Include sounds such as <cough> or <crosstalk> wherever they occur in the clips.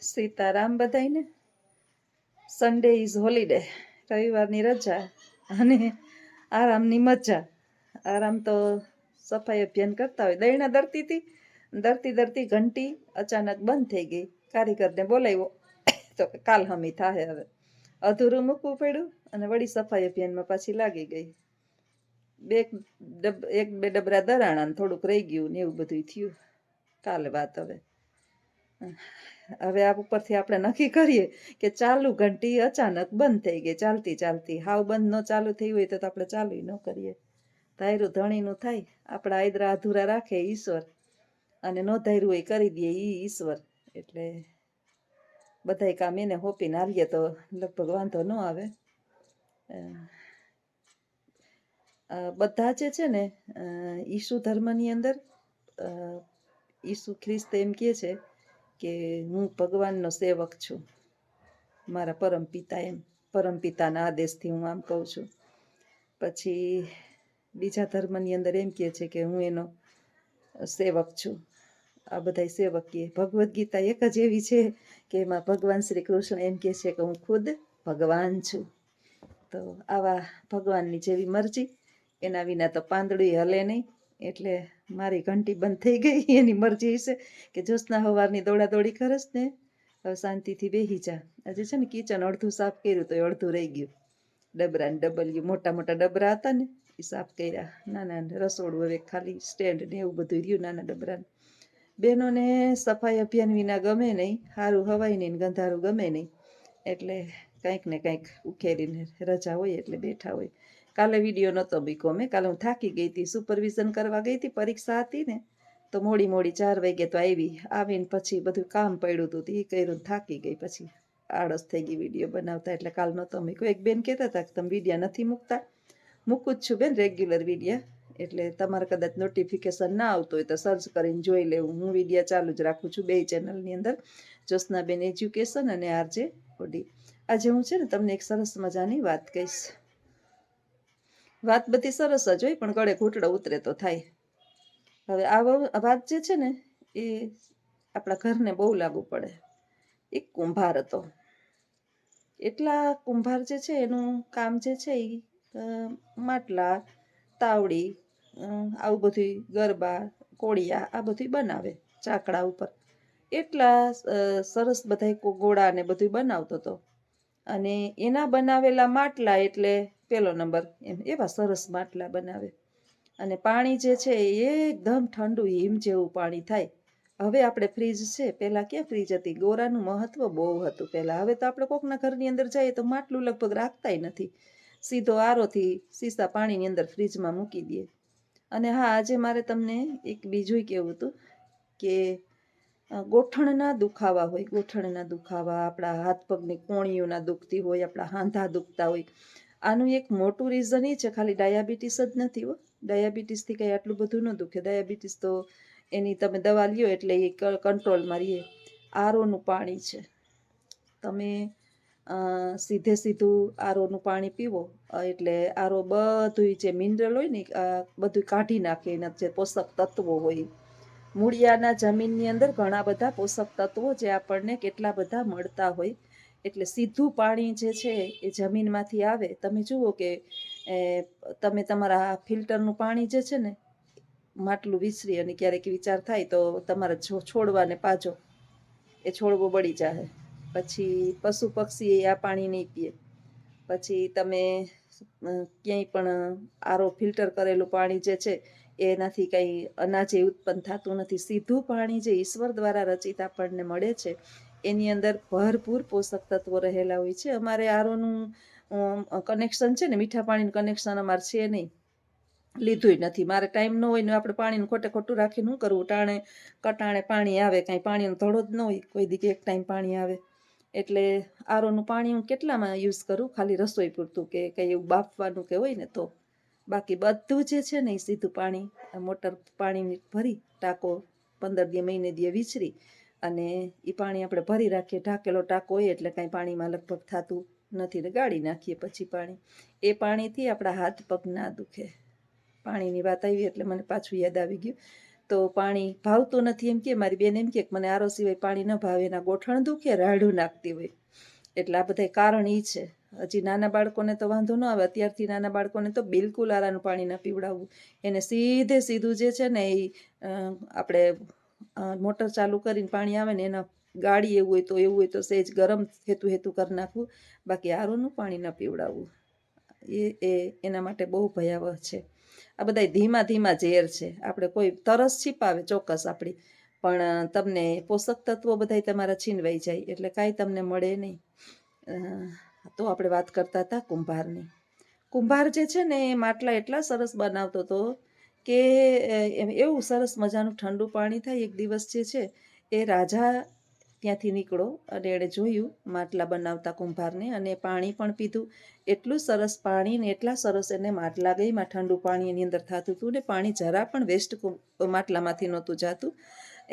સીતારામ બધાયને. Sunday is holiday રવિવારની રજા અને આરામની મજા. આરામ તો સફાઈ અભિયાન કરતા હોય. દૈણા દરતી હતી. દરતી દરતી ઘંટી અચાનક બંધ થઈ ગઈ. કારીગરને બોલાવ્યો. તો કાલ હમી થાય હવે. અધૂરું મૂકવું પડ્યું અને વળી સફાઈ અભિયાનમાં પાછી લાગી ગઈ. બે એક બે ડબરા દરાણા થોડુંક રહી ગયું ને એવું બધું થયું. કાલે વાત હવે. હવે આ ઉપરથી આપણે નક્કી કરીએ કે ચાલુ ઘંટી અચાનક બંધ થઈ ગઈ, ચાલતી ચાલતી. હાવ બંધ ન ચાલુ થઈ હોય તો આપણે ચાલુ ન કરીએ. ધાર્યું ધણીનું થાય, આપણા આયદરા અધૂરા રાખે ઈશ્વર. અને ન ધાર્યું હોય કરી દે ઈ ઈશ્વર. એટલે બધાય કામ એને હોપીને હાલીએ તો લગભગ વાંધો ન આવે. બધા જે છે ને ઈસુ ધર્મની અંદર ઈસુ ખ્રિસ્ત એમ કહે છે કે હું ભગવાનનો સેવક છું મારા પરમ પિતા એમ પરમ પિતાના આદેશથી હું આમ કહું છું પછી બીજા ધર્મની અંદર એમ કહે છે કે હું એનો સેવક છું આ સેવક કહે ભગવદ્ ગીતા એક જ એવી છે કે એમાં ભગવાન શ્રી કૃષ્ણ એમ કહે છે કે હું ખુદ ભગવાન છું તો આવા ભગવાનની જેવી મરજી એના વિના તો પાંદડું હલે નહીં એટલે મારી ઘંટી બંધ થઈ ગઈ, એની મરજી છે કે જ્યોત્સના સવારની દોડાદોડી કરસ ને. હવે શાંતિથી બેહી જા. આજે છે ને કિચન અડધું સાફ કર્યું તો એ અડધું રહી ગયું. ડબરા ને ડબલ્યું, મોટા મોટા ડબરા હતા ને, એ સાફ કર્યા. નાના રસોડું હવે ખાલી સ્ટેન્ડ ને એવું બધું રહ્યું નાના ડબરાને બહેનોને સફાઈ અભિયાન વિના ગમે નહીં સારું હવાય નહીં ગંધારું ગમે નહીં. એટલે કંઈક ને કંઈક ઉખેરીને રજા હોય એટલે બેઠા હોય. કાલે વીડિયો નહોતો બીકો મેં કાલે હું થાકી ગઈ હતી સુપરવિઝન કરવા ગઈ હતી, પરીક્ષા હતી ને, તો મોડી મોડી ચાર વાગે તો આવી. આવીને પછી બધું કામ પડ્યું હતું એ કર્યું થાકી ગઈ પછી. આળસ થઈ ગઈ વીડિયો બનાવતા, એટલે કાલ નહોતો મૂક્યો. એક બેન કહેતા હતા કે, તમે વિડીયા નથી મૂકતા. મૂકું જ છું બેન રેગ્યુલર વિડીયા એટલે તમારે કદાચ નોટિફિકેશન ના આવતું હોય તો સર્ચ કરીને જોઈ લેવું. હું વિડીયા ચાલુ જ રાખું છું બે ચેનલની અંદર. જ્યોત્સનાબેન એજ્યુકેશન અને આરજે ઓડી આજે હું છે ને તમને એક સરસ મજાની વાત કહીશ. વાત બધી સરસ જ હોય, પણ ગળે ઘૂંટડો ઉતરે તો થાય. હવે આ વાત જે છે ને, એ આપણા ઘરને બહુ લાગુ પડે. એક કુંભાર હતો. એટલા કુંભાર જે છે, એનું કામ જે છે એ માટલા, તાવડી આવું બધું ગરબા, કોળિયા, આ બધું બનાવે ચાકડા ઉપર. એટલા સરસ બધા ગોળા ને બધું બનાવતો હતો. અને એના બનાવેલા માટલા એટલે પેલો નંબર, એમ, એવા સરસ માટલા બનાવે. અને પાણી જે છે એ એકદમ ઠંડુ હિમ જેવું પાણી થાય. હવે આપણે ફ્રીજ છે પહેલાં ક્યાં ફ્રીજ હતી? ગોરાનું મહત્ત્વ બહુ હતું પહેલાં હવે તો આપણે કોકના ઘરની અંદર જઈએ તો માટલું લગભગ રાખતાય નથી. સીધો આરોથી સીસા પાણીની અંદર ફ્રીજમાં મૂકી દઈએ. અને હા, આજે મારે તમને એક બીજું કહેવું હતું કે ગોઠણના દુખાવા હોય, ગોઠણના દુખાવા, આપણા હાથ પગની કોણીઓના દુખતી હોય, આપણા હાંધા દુખતા હોય આનું એક મોટું રીઝન એ છે, ખાલી ડાયાબિટીસ જ નથી હો. ડાયાબિટીસથી કંઈ આટલું બધું ન દુખે. ડાયાબિટીસ તો એની તમે દવા લ્યો એટલે એ કંટ્રોલમાં રહીએ આરોનું પાણી છે. તમે સીધે સીધું આરોનું પાણી પીવો. એટલે આરો બધું જે મિનરલ હોય ને બધું કાઢી નાખે એના જે પોષક તત્વો હોય. મૂળિયાના જમીનની અંદર ઘણા બધા પોષક તત્વો જે આપણને કેટલા બધા મળતા હોય. એટલે સીધું પાણી જે છે એ જમીનમાંથી આવે. તમે જુઓ કે તમે તમારા ફિલ્ટરનું પાણી જે છે ને, માટલું વિસરી અને ક્યારેક વિચાર થાય તો તમારે છોડવાને પાજો. એ છોડવો બળી જાય પછી પશુ પક્ષી આ પાણી નહીં પીએ. પછી તમે ક્યાંય પણ આરો ફિલ્ટર કરેલું પાણી જે છે એનાથી કંઈ અનાજે ઉત્પન્ન થતું નથી. સીધું પાણી જે ઈશ્વર દ્વારા રચિત આપણને મળે છે એની અંદર ભરપૂર પોષક તત્વો રહેલા હોય છે. અમારે આરોનું કનેક્શન છે ને, મીઠા પાણીનું કનેક્શન અમારે છે નહીં. લીધુંય નથી. મારે ટાઈમ ન હોય ને આપણે પાણીનું ખોટે ખોટું રાખીને શું કરવું? ટાણે, કટાણે પાણી આવે, કાંઈ પાણીનો ધડો જ ન હોય. કોઈ દીકે એક ટાઈમ પાણી આવે. એટલે આરોનું પાણી હું કેટલામાં યુઝ કરું? ખાલી રસોઈ પૂરતું કે કંઈ એવું બાફવાનું કે હોય ને તો. બાકી બધું જે છે ને એ સીધું પાણી મોટર પાણી ભરી, ટાંકો પંદર દી, મહિને દીએ વિચરી. અને એ પાણી આપણે ભરી રાખીએ. ઢાંકેલો ટાંકો હોય એટલે કાંઈ પાણીમાં લગભગ થતું નથી. ને ગાળી નાખીએ પછી પાણી. એ પાણીથી આપણા હાથ પગ ના દુખે. પાણીની વાત આવી એટલે મને પાછું યાદ આવી ગયું. તો પાણી ભાવતું નથી એમ કે, મારી બેન એમ કે મને આરો સિવાય પાણી ન ભાવે, એના ગોઠણ દુખે રાડું નાખતી હોય. એટલે આ બધા કારણ એ છે. હજી નાના બાળકોને તો વાંધો ન આવે. અત્યારથી નાના બાળકોને તો બિલકુલ આરાનું પાણી ન પીવડાવવું. એને સીધે સીધું જે છે ને એ આપણે મોટર ચાલુ કરીને પાણી આવે ને એના ગાડી એવું હોય તો એવું હોય તો સહેજ ગરમ હેતુ હેતુ કરી નાખવું. બાકી આરોનું પાણી ન પીવડાવવું. એ એ, એના માટે બહુ ભયાવહ છે. આ બધા ધીમા ધીમા ઝેર છે. આપણે કોઈ તરસ છીપાવે ચોક્કસ આપણી. પણ તમને પોષક તત્વો બધાય તમારા છીનવાઈ જાય એટલે કાંઈ તમને મળે નહીં. તો આપણે વાત કરતા હતા કુંભારની. કુંભાર જે છે ને એ માટલા એટલા સરસ બનાવતો હતો કે એવું સરસ મજાનું ઠંડુ પાણી થાય એક દિવસ જે છે, એ રાજા ત્યાંથી નીકળો અને એણે જોયું માટલા બનાવતા કુંભારને અને પાણી પણ પીધું. એટલું સરસ પાણી ને એટલા સરસ એને માટલા ગઈમાં ઠંડુ પાણી એની અંદર થતું હતું ને પાણી જરા પણ વેસ્ટ માટલામાંથી નહોતું જાતું.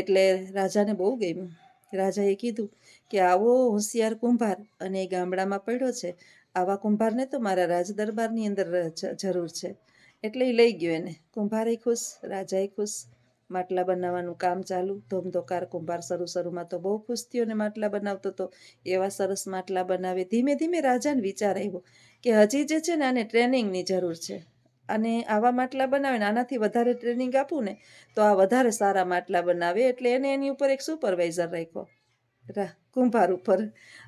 એટલે રાજાને બહુ ગમ્યું. રાજાએ કીધું કે, આવો હોશિયાર કુંભાર અને એ ગામડામાં પડ્યો છે. આવા કુંભારને તો મારા રાજ દરબારની અંદર જરૂર છે. એટલે એ લઈ ગયો એને. કુંભારે ખુશ રાજાએ ખુશ. માટલા બનાવવાનું કામ ચાલુ, ધોમધોકાર કુંભાર શરૂ શરૂમાં તો બહુ ખુશ થયો ને માટલા બનાવતો હતો એવા સરસ માટલા બનાવે. ધીમે ધીમે રાજાને વિચાર આવ્યો કે હજી જે છે ને આને ટ્રેનિંગની જરૂર છે. અને આવા માટલા બનાવે ને આનાથી વધારે ટ્રેનિંગ આપું ને તો આ વધારે સારા માટલા બનાવે. એટલે એને એની ઉપર એક સુપરવાઇઝર રાખ્યો. કુંભાર ઉપર.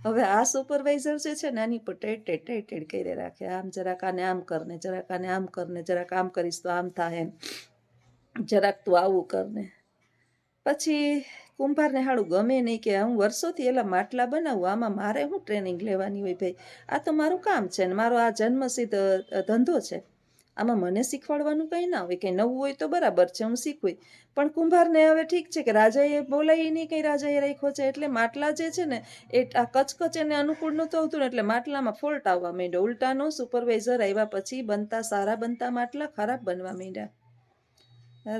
હવે આ સુપરવાઇઝર જે છે ને આની ઉપર ટેડ ટેડ ટેડ ટેડ કરી રાખે. આમ જરાક આને આમ કરને, જરાક આને આમ કરને, જરાક આમ કરીશ તો આમ થાય જરાક તું આવું કરને. પછી કુંભારને હાડું ગમે નહીં કે હું વર્ષોથી એલા માટલા બનાવું, આમાં મારે હું ટ્રેનિંગ લેવાની હોય ભાઈ? આ તો મારું કામ છે ને, મારો આ જન્મસિદ્ધ ધંધો છે. આમાં મને શીખવાડવાનું કંઈ ના હોય, કંઈ નવું હોય તો બરાબર છે, હું શીખવી પણ કુંભારને હવે ઠીક છે કે રાજાએ બોલાય નહીં, કંઈ રાજાએ રાખ્યો છે, એટલે માટલા જે છે ને, એ આ કચકચ એને અનુકૂળ નહોતું આવતું ને, એટલે માટલામાં ફોલ્ટ આવવા માંડ્યો. ઉલટાનો સુપરવાઇઝર આવ્યા પછી બનતા સારા બનતા માટલા ખરાબ બનવા માંડ્યા.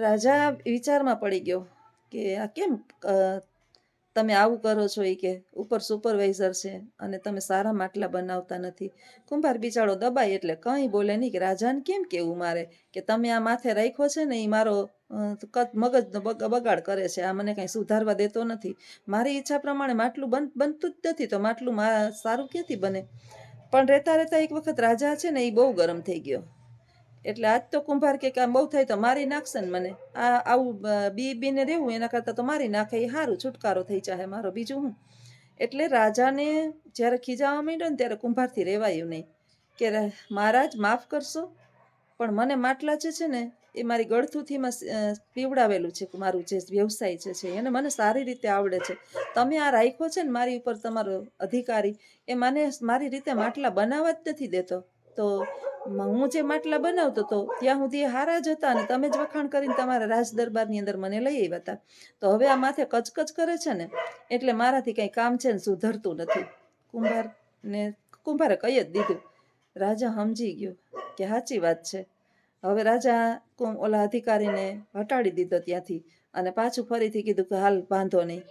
રાજા વિચારમાં પડી ગયો કે આ કેમ તમે આવું કરો છો એ કે ઉપર સુપરવાઇઝર છે અને તમે સારા માટલા બનાવતા નથી. કુંભાર બિચારો દબાય એટલે કંઈ બોલે નહીં કે રાજાને કેમ કેવું મારે? કે તમે આ માથે રાખ્યો છે ને એ મારો મગજનો બગ- બગાડ કરે છે, આ મને કાંઈ સુધારવા દેતો નથી. મારી ઈચ્છા પ્રમાણે માટલું બન, બનતું જ નથી તો માટલું મા, સારું ક્યાંથી બને? પણ રહેતા રહેતા એક વખત રાજા છે ને એ બહુ ગરમ થઈ ગયો. એટલે આજ તો કુંભાર કે આમ બહુ થાય તો મારી નાખશે ને મને. આ આવું બી બીને રહેવું, એના કરતાં તો મારી નાખે, એ સારું છુટકારો થઈ જાય મારો બીજું હું. એટલે રાજાને જ્યારે ખીજાવા માંડ્યો ને ત્યારે કુંભારથી રહેવાયું નહીં. કે મહારાજ, માફ કરશો, પણ મને માટલા જે છે ને, એ મારી ગળથુથીમાં પીવડાવેલું છે મારું જે વ્યવસાય છે, એને મને સારી રીતે આવડે છે. તમે આ રાખ્યો છે ને મારી ઉપર તમારો અધિકારી, એ મને મારી રીતે માટલા બનાવવા જ નથી દેતો. તો હું જે માટલા બનાવતો હતો ત્યાં સુધી હારા જ હતા અને તમે જ વખાણ કરીને તમારા રાજ દરબારની અંદર મને લઈ આવ્યા હતા. તો હવે આ માથે કચકચ કરે છે ને, એટલે મારાથી કંઈ કામ છે ને સુધરતું નથી. કુંભારને, કુંભારે કહી જ દીધું. રાજા સમજી ગયો કે સાચી વાત છે. હવે રાજા ઓલા અધિકારીને હટાડી દીધો ત્યાંથી અને પાછું ફરીથી કીધું કે હાલ વાંધો નહીં.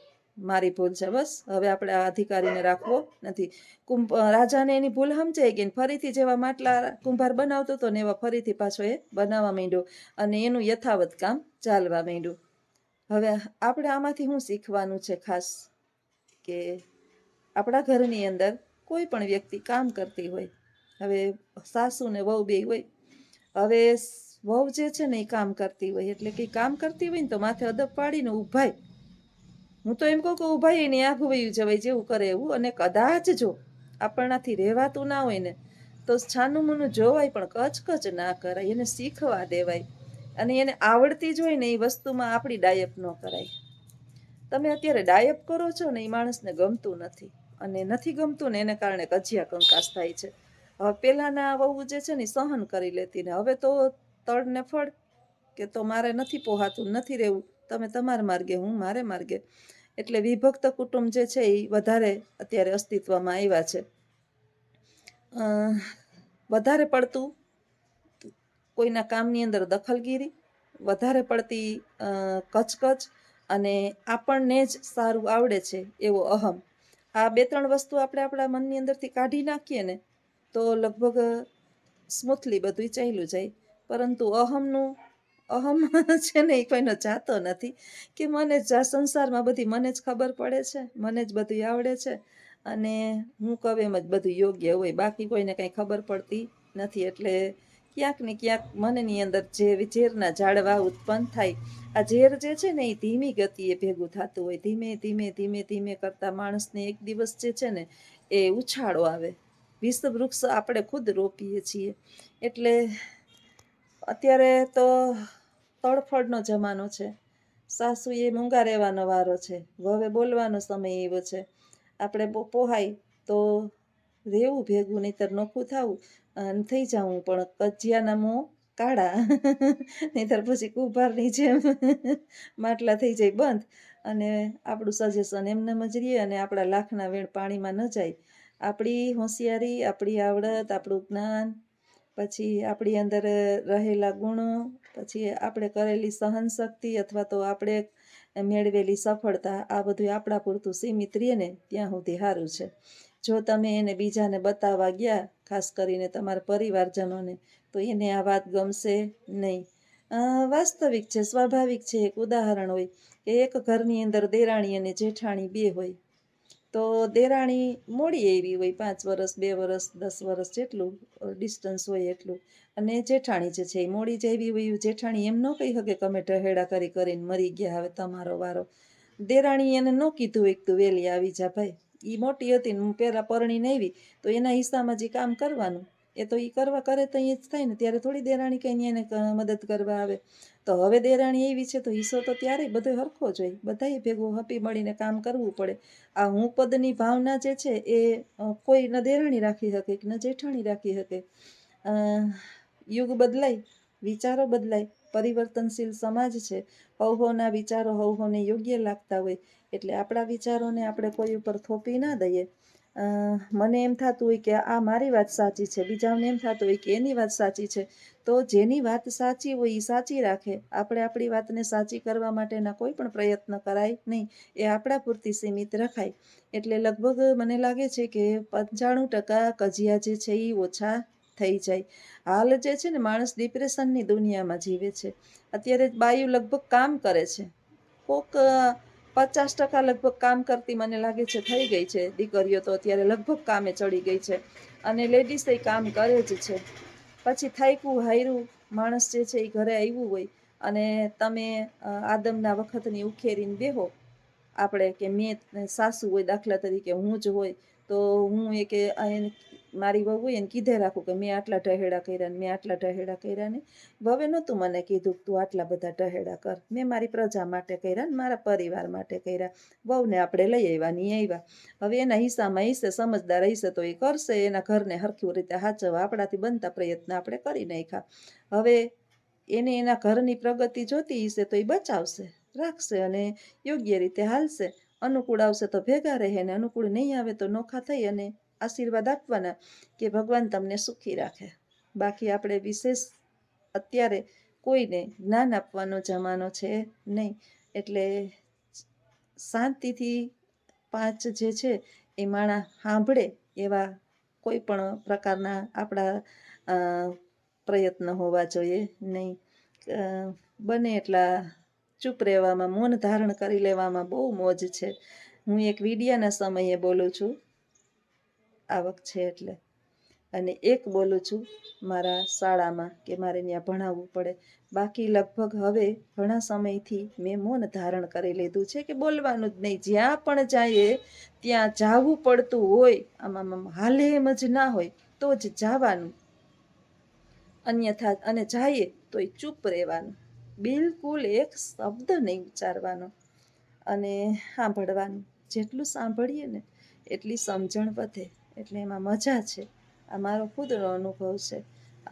મારી ભૂલ છે, બસ. હવે આપણે આ અધિકારીને રાખવો નથી. કુંભ રાજાને એની ભૂલ સમજાઈ ગઈ ફરીથી જેવા માટલા કુંભાર બનાવતો હતો ને એવા ફરીથી પાછો એ બનાવવા માંડ્યો અને એનું યથાવત કામ ચાલવા માંડ્યું. હવે આપણે આમાંથી શું શીખવાનું છે ખાસ? કે આપણા ઘરની અંદર કોઈ પણ વ્યક્તિ કામ કરતી હોય, હવે સાસુ ને વહુ બે હોય, હવે વહુ જે છે ને એ કામ કરતી હોય, એટલે કે કામ કરતી હોય ને તો માથે અદબ પાડીને ઊભાય હું તો એમ કહું કે ઊભાઈ એની આઘું વયું જવાય જેવું કરે એવું. અને કદાચ જો આપણાથી રહેવાતું ના હોય ને, તો છાનું મનું જોવાય પણ કચકચ ના કરાય. એને શીખવા દેવાય. અને એને આવડતી જ હોય ને એ વસ્તુમાં આપણી ડાયપ ન કરાય. તમે અત્યારે ડાયપ કરો છો ને એ માણસને ગમતું નથી. અને નથી ગમતું ને એને કારણે કજિયા કંકાસ થાય છે. હવે પહેલાંના વહુ જે છે ને સહન કરી લેતી ને. હવે તો તળને ફળ કે તો મારે નથી પોહાતું, નથી રહેવું. તમે તમારા માર્ગે, હું મારે માર્ગે. એટલે વિભક્ત કુટુંબ જે છે એ વધારે અત્યારે અસ્તિત્વમાં આવ્યા છે. વધારે પડતું કોઈના કામની અંદર દખલગીરી, વધારે પડતી કચકચ અને આપણને જ સારું આવડે છે એવો અહમ. આ બે ત્રણ વસ્તુ આપણે આપણા મનની અંદરથી કાઢી નાખીએ ને, તો લગભગ સ્મૂથલી બધું ચાલ્યું જાય. પરંતુ અહમનું અહમ <laughs> છે ને એ કોઈનો જાતો નથી. કે મને જ આ સંસારમાં બધી મને જ ખબર પડે છે, મને જ બધું આવડે છે અને હું કહું એમ જ બધું યોગ્ય હોય, બાકી કોઈને કંઈ ખબર પડતી નથી. એટલે ક્યાંક ને ક્યાંક મનની અંદર જે ઝેરના ઝાડવા ઉત્પન્ન થાય, આ ઝેર જે છે ને એ ધીમી ગતિએ ભેગું થતું હોય, ધીમે ધીમે ધીમે ધીમે કરતાં માણસને એક દિવસ જે છે ને એ ઉછાળો આવે. વિષ વૃક્ષ આપણે ખુદ રોપીએ છીએ. એટલે અત્યારે તો તડફડનો જમાનો છે. સાસુએ મૂંગા રહેવાનો વારો છે. વવે બોલવાનો સમય એવો છે. આપણે પોહાય તો રહેવું ભેગું, નહીતર નોખું થવું, અને થઈ જવું પણ કજિયાના મોં કાળા. <laughs> નહીતર પછી કુભારની જેમ <laughs> માટલા થઈ જાય બંધ. અને આપણું સજેશન એમનેમ જ રહીએ અને આપણા લાખના વેણ પાણીમાં ન જાય. આપણી હોશિયારી, આપણી આવડત, આપણું જ્ઞાન, પછી આપણી અંદર રહેલા ગુણો પછી આપણે કરેલી સહનશક્તિ અથવા તો આપણે મેળવેલી સફળતા, આ બધું આપણા પૂરતું સીમિત રહીએ ને ત્યાં સુધી સારું છે. જો તમે એને બીજાને બતાવવા ગયા, ખાસ કરીને તમારા પરિવારજનોને, તો એને આ વાત ગમશે નહીં. વાસ્તવિક છે, સ્વાભાવિક છે, એક ઉદાહરણ હોય કે એક ઘરની અંદર દેરાણી અને જેઠાણી બે હોય. તો દેરાણી મોડી એવી હોય, પાંચ વર્ષ બે વર્ષ દસ વર્ષ જેટલું ડિસ્ટન્સ હોય એટલું. અને જેઠાણી જે છે એ મોડી જ એવી હોય, જેઠાણી એમ ન કહી શકે કે અમે ઢહેડા કરી કરીને મરી ગયા, હવે તમારો વારો. દેરાણી એને ન કીધું, એક તું વહેલી આવી જા ભાઈ. એ મોટી હતી ને હું પહેલાં પરણીને આવી, તો એના હિસ્સામાં જે કામ કરવાનું એ તો એ કરવા કરે તો એ જ થાય ને, ત્યારે થોડી દેરાણી કંઈ એને મદદ કરવા આવે. તો હવે દેરાણી એવી છે, તો હિસ્સો તો ત્યારે બધો હરખો જ હોય. બધાએ ભેગું હપી મળીને કામ કરવું પડે. આ હું પદની ભાવના જે છે, એ કોઈ ન દેરાણી રાખી શકે કે ન જેઠાણી રાખી શકે. યુગ બદલાય, વિચારો બદલાય, પરિવર્તનશીલ સમાજ છે. હવહોના વિચારો હવહોને યોગ્ય લાગતા હોય. એટલે આપણા વિચારોને આપણે કોઈ ઉપર થોપી ના દઈએ. મને એમ થતું હોય કે આ મારી વાત સાચી છે, બીજાને એમ થતું હોય કે એની વાત સાચી છે, તો જેની વાત સાચી હોય એ સાચી રાખે. આપણે આપણી વાતને સાચી કરવા માટેના કોઈ પણ પ્રયત્ન કરાય નહીં, એ આપણા પૂરતી સીમિત રખાય. એટલે લગભગ મને લાગે છે કે પંચાણું ટકા કજિયા જે છે એ ઓછા થઈ જાય. હાલ જે છે ને માણસ ડિપ્રેશનની દુનિયામાં જીવે છે. અત્યારે બાયું લગભગ કામ કરે છે. કોક પચાસ ટકા લગભગ કામ કરતી મને લાગે છે થઈ ગઈ છે. દીકરીઓ તો અત્યારે લગભગ કામે ચડી ગઈ છે. અને લેડીઝ એ કામ કરે જ છે. પછી થાયકું, હાયરું, માણસ જે છે એ ઘરે આવ્યું હોય અને તમે આદમના વખતની ઉખેરીને બેહો. આપણે કે મેં સાસુ હોય દાખલા તરીકે, હું જ હોય, તો હું એ કે મારી વહુ એને કીધે રાખું કે મેં આટલા ઢહેડા કર્યા ને મેં આટલા ઢહેડા કર્યા ને. વવે નહોતું મને કીધું કે તું આટલા બધા ઢહેડા કર. મેં મારી પ્રજા માટે કર્યા ને મારા પરિવાર માટે કર્યા. વહુને આપણે લઈ આવ્યા નહીં આવ્યા. હવે એના હિસ્સામાં હશે સમજદાર હશે તો એ કરશે, એના ઘરને હરખી રીતે હાચવવા, આપણાથી બનતા પ્રયત્ન આપણે કરી નાખ્યા. હવે એને એના ઘરની પ્રગતિ જોતી હશે તો એ બચાવશે, રાખશે અને યોગ્ય રીતે હાલશે. અનુકૂળ આવશે તો ભેગા રહે ને અનુકૂળ નહીં આવે તો નોખા થઈ અને આશીર્વાદ આપવાના કે ભગવાન તમને સુખી રાખે. બાકી આપણે વિશેષ અત્યારે કોઈને જ્ઞાન આપવાનો જમાનો છે નહીં. એટલે શાંતિથી પાંચ જે છે એ માણા સાંભળે એવા કોઈ પણ પ્રકારના આપણા પ્રયત્ન હોવા જોઈએ નહીં. બને એટલા ચૂપ રહેવામાં, મૌન ધારણ કરી લેવામાં બહુ મોજ છે. હું એક વિડિયાના સમયે બોલું છું. આવક છે એટલે. અને એક બોલું છું મારા શાળામાં કે મારે ત્યાં ભણાવવું પડે. બાકી લગભગ હવે ઘણા સમયથી મેં મૌન ધારણ કરી લીધું છે કે બોલવાનું જ નહીં. જ્યાં પણ જઈએ, ત્યાં જાવું પડતું હોય, આમાં હાલે એમ જ ના હોય, તો જ જવાનું. અન્યથા અને જઈએ તોય ચૂપ રહેવાનું. બિલકુલ એક શબ્દ નહીં ઉચ્ચારવાનો અને સાંભળવાનું. જેટલું સાંભળીએ ને, એટલી સમજણ વધે. એટલે એમાં મજા છે. આ મારો ખુદનો અનુભવ છે.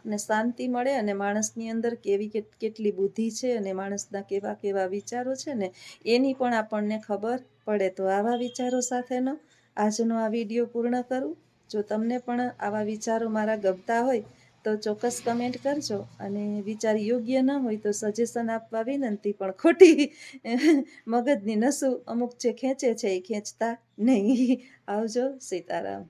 અને શાંતિ મળે અને માણસની અંદર કેવી કેટ- કેટલી બુદ્ધિ છે અને માણસના કેવા કેવા વિચારો છે ને, એની પણ આપણને ખબર પડે. તો આવા વિચારો સાથેનો આજનો આ વીડિયો પૂર્ણ કરું. જો તમને પણ આવા વિચારો મારા ગમતા હોય, તો ચોક્કસ કમેન્ટ કરજો. અને વિચાર યોગ્ય ન હોય તો સજેશન આપવા વિનંતી પણ ખોટી મગજની નસું અમુક જે ખેંચે છે એ ખેંચતા નહીં. આવજો સીતારામ.